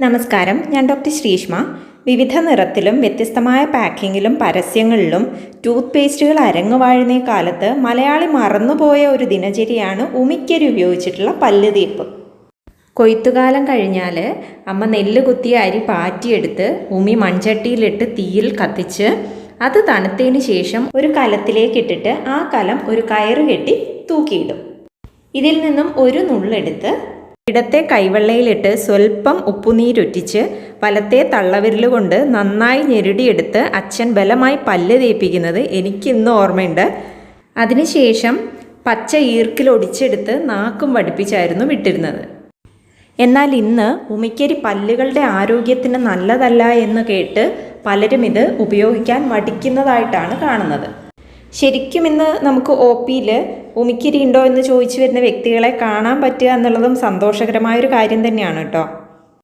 നമസ്കാരം. ഞാൻ ഡോക്ടർ ശ്രീഷ്മ. വിവിധ നിറത്തിലും വ്യത്യസ്തമായ പാക്കിങ്ങിലും പരസ്യങ്ങളിലും ടൂത്ത് പേസ്റ്റുകൾ അരങ്ങുവാഴുന്ന കാലത്ത് മലയാളി മറന്നുപോയ ഒരു ദിനചര്യയാണ് ഉമിക്കരി ഉപയോഗിച്ചിട്ടുള്ള പല്ല് കൊയ്ത്തുകാലം കഴിഞ്ഞാൽ അമ്മ നെല്ല് കുത്തിയ അരി പാറ്റിയെടുത്ത് ഉമി മൺചട്ടിയിലിട്ട് തീയിൽ കത്തിച്ച് അത് തണുത്തതിന് ശേഷം ഒരു കലത്തിലേക്ക് ഇട്ടിട്ട് ആ കലം ഒരു കയറ് കെട്ടി തൂക്കിയിടും. ഇതിൽ നിന്നും ഒരു നുള്ളെടുത്ത് ഇടത്തെ കൈവെള്ളയിലിട്ട് സ്വൽപ്പം ഉപ്പുനീരൊറ്റിച്ച് വലത്തെ തള്ളവിരലുകൊണ്ട് നന്നായി ഞെരുടിയെടുത്ത് അച്ഛൻ ബലമായി പല്ല് തേപ്പിക്കുന്നത് എനിക്കിന്ന് ഓർമ്മയുണ്ട്. അതിനുശേഷം പച്ച ഈർക്കിലൊടിച്ചെടുത്ത് നാക്കും വടിപ്പിച്ചായിരുന്നു വിട്ടിരുന്നത്. എന്നാൽ ഇന്ന് ഉമിക്കരി പല്ലുകളുടെ ആരോഗ്യത്തിന് നല്ലതല്ല എന്ന് കേട്ട് പലരും ഇത് ഉപയോഗിക്കാൻ മടിക്കുന്നതായിട്ടാണ് കാണുന്നത്. ശരിക്കും ഇന്ന് നമുക്ക് ഒ പിയിൽ ഉമിക്കിരി ഉണ്ടോ എന്ന് ചോദിച്ചു വരുന്ന വ്യക്തികളെ കാണാൻ പറ്റുക എന്നുള്ളതും സന്തോഷകരമായൊരു കാര്യം തന്നെയാണ് കേട്ടോ.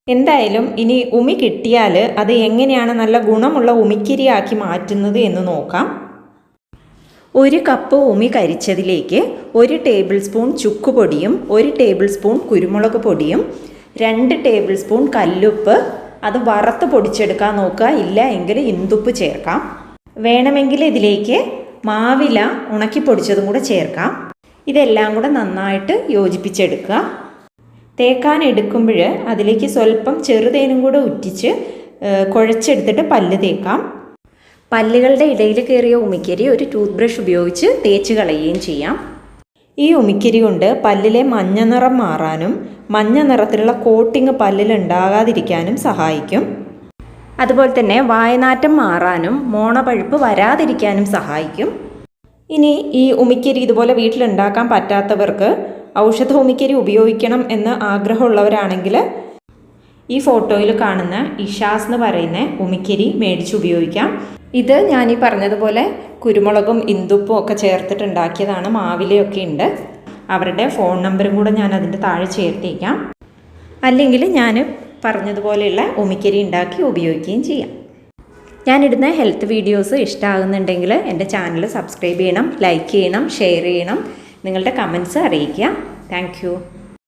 എന്തായാലും ഇനി ഉമി കിട്ടിയാൽ അത് എങ്ങനെയാണ് നല്ല ഗുണമുള്ള ഉമിക്കിരിയാക്കി മാറ്റുന്നത് എന്ന് നോക്കാം. ഒരു കപ്പ് ഉമി കരിച്ചതിലേക്ക് ഒരു ടേബിൾ സ്പൂൺ ചുക്കുപൊടിയും ഒരു ടേബിൾ സ്പൂൺ കുരുമുളക് പൊടിയും രണ്ട് ടേബിൾ സ്പൂൺ കല്ലുപ്പ്. അത് വറുത്ത് പൊടിച്ചെടുക്കാൻ നോക്കുക. ഇല്ല എങ്കിൽ ഇന്തുപ്പ് ചേർക്കാം. വേണമെങ്കിൽ ഇതിലേക്ക് മാവില ഉണക്കി പൊടിച്ചതും കൂടെ ചേർക്കാം. ഇതെല്ലാം കൂടെ നന്നായിട്ട് യോജിപ്പിച്ചെടുക്കുക. തേക്കാൻ എടുക്കുമ്പോൾ അതിലേക്ക് സ്വല്പം ചെറുതേനും കൂടെ ഉറ്റിച്ച് കുഴച്ചെടുത്തിട്ട് പല്ല് തേക്കാം. പല്ലുകളുടെ ഇടയിൽ കയറിയ ഉമിക്കരി ഒരു ടൂത്ത് ബ്രഷ് ഉപയോഗിച്ച് തേച്ച് കളയുകയും ചെയ്യാം. ഈ ഉമിക്കരി കൊണ്ട് പല്ലിലെ മഞ്ഞ നിറം മാറാനും മഞ്ഞ നിറത്തിലുള്ള കോട്ടിങ് പല്ലിലുണ്ടാകാതിരിക്കാനും സഹായിക്കും. അതുപോലെ തന്നെ വായനാറ്റം മാറാനും മോണപഴുപ്പ് വരാതിരിക്കാനും സഹായിക്കും. ഇനി ഈ ഉമിക്കരി ഇതുപോലെ വീട്ടിലുണ്ടാക്കാൻ പറ്റാത്തവർക്ക് ഔഷധ ഉമിക്കരി ഉപയോഗിക്കണം എന്ന് ആഗ്രഹമുള്ളവരാണെങ്കിൽ ഈ ഫോട്ടോയിൽ കാണുന്ന ഇഷാസ് എന്ന് പറയുന്ന ഉമിക്കരി മേടിച്ച് ഉപയോഗിക്കാം. ഇത് ഞാൻ ഈ പറഞ്ഞതുപോലെ കുരുമുളകും ഇന്ദുപ്പും ഒക്കെ ചേർത്തിട്ടുണ്ടാക്കിയതാണ് മാവിലയൊക്കെ ഉണ്ട്. അവരുടെ ഫോൺ നമ്പറും കൂടെ ഞാൻ അതിന്റെ താഴെ ചേർത്തേക്കാം അല്ലെങ്കിൽ ഞാൻ പറഞ്ഞതുപോലെയുള്ള ഉമിക്കരി ഉണ്ടാക്കി ഉപയോഗിക്കുകയും ചെയ്യാം. ഞാനിടുന്ന ഹെൽത്ത് വീഡിയോസ് ഇഷ്ടമാകുന്നുണ്ടെങ്കിൽ എന്റെ ചാനൽ സബ്സ്ക്രൈബ് ചെയ്യണം ലൈക്ക് ചെയ്യണം ഷെയർ ചെയ്യണം. നിങ്ങളുടെ കമൻസ് അറിയിക്കുക. താങ്ക്